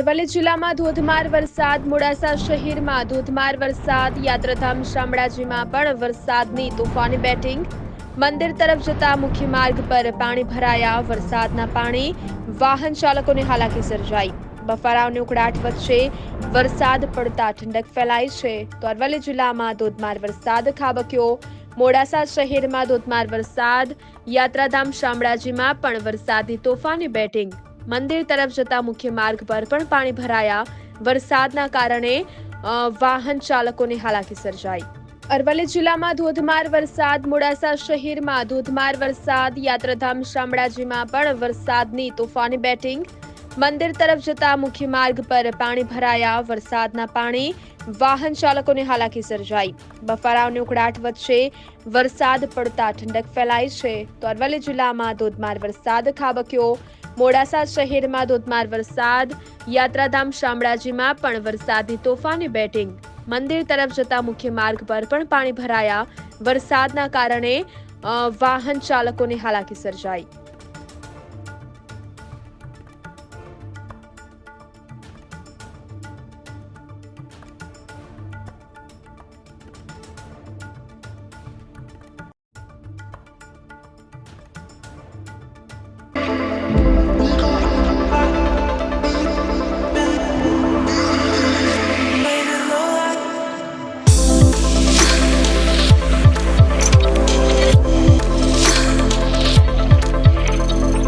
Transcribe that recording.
અરવલ્લી જિલ્લામાં ધોધમાર વરસાદ, મોડાસા શહેરમાં ધોધમાર વરસાદ, યાત્રાધામ શામળાજીમાં પણ વરસાદની તોફાની બેટિંગ. મંદિર તરફ જતા મુખ્ય માર્ગ પર પાણી ભરાયા, વરસાદના પાણી વાહન ચાલકોને હાલાકી સર્જાઈ. બફારાઓની ઉકળાટ વચ્ચે વરસાદ પડતા ઠંડક ફેલાઈ છે. તો અરવલ્લી જિલ્લામાં ધોધમાર વરસાદ ખાબક્યો મોડાસા શહેરમાં ધોધમાર વરસાદ, યાત્રાધામ શામળાજીમાં પણ વરસાદની તોફાની બેટિંગ. મંદિર તરફ જતા મુખ્ય માર્ગ પર પણ પાણી ભરાયા. વરસાદના કારણે વાહન ચાલકોને હાલાકી સર્જાઈ. અરવલ્લી જિલ્લામાં ધોધમાર વરસાદ, મોડાસા શહેરમાં ધોધમાર વરસાદ, યાત્રાધામ શામળાજીમાં પણ વરસાદની તોફાની બેટિંગ. મંદિર તરફ જતા મુખ્ય માર્ગ પર પાણી ભરાયા. વરસાદના પાણી, વાહન ચાલકોને હાલાકી સર્જાઈ. બફારાઓની ઉકળાટ વચ્ચે વરસાદ પડતા ઠંડક ફેલાઈ છે. તો અરવલ્લી જિલ્લામાં ધોધમાર વરસાદ, ખાબક્યો મોડાસા શહેરમાં ધોધમાર વરસાદ, યાત્રાધામ શામળાજીમાં પણ વરસાદી તોફાની બેટિંગ. મંદિર તરફ જતા મુખ્ય માર્ગ પર પણ પાણી ભરાયા. વરસાદના કારણે વાહન ચાલકોને હાલાકી સર્જાઈ.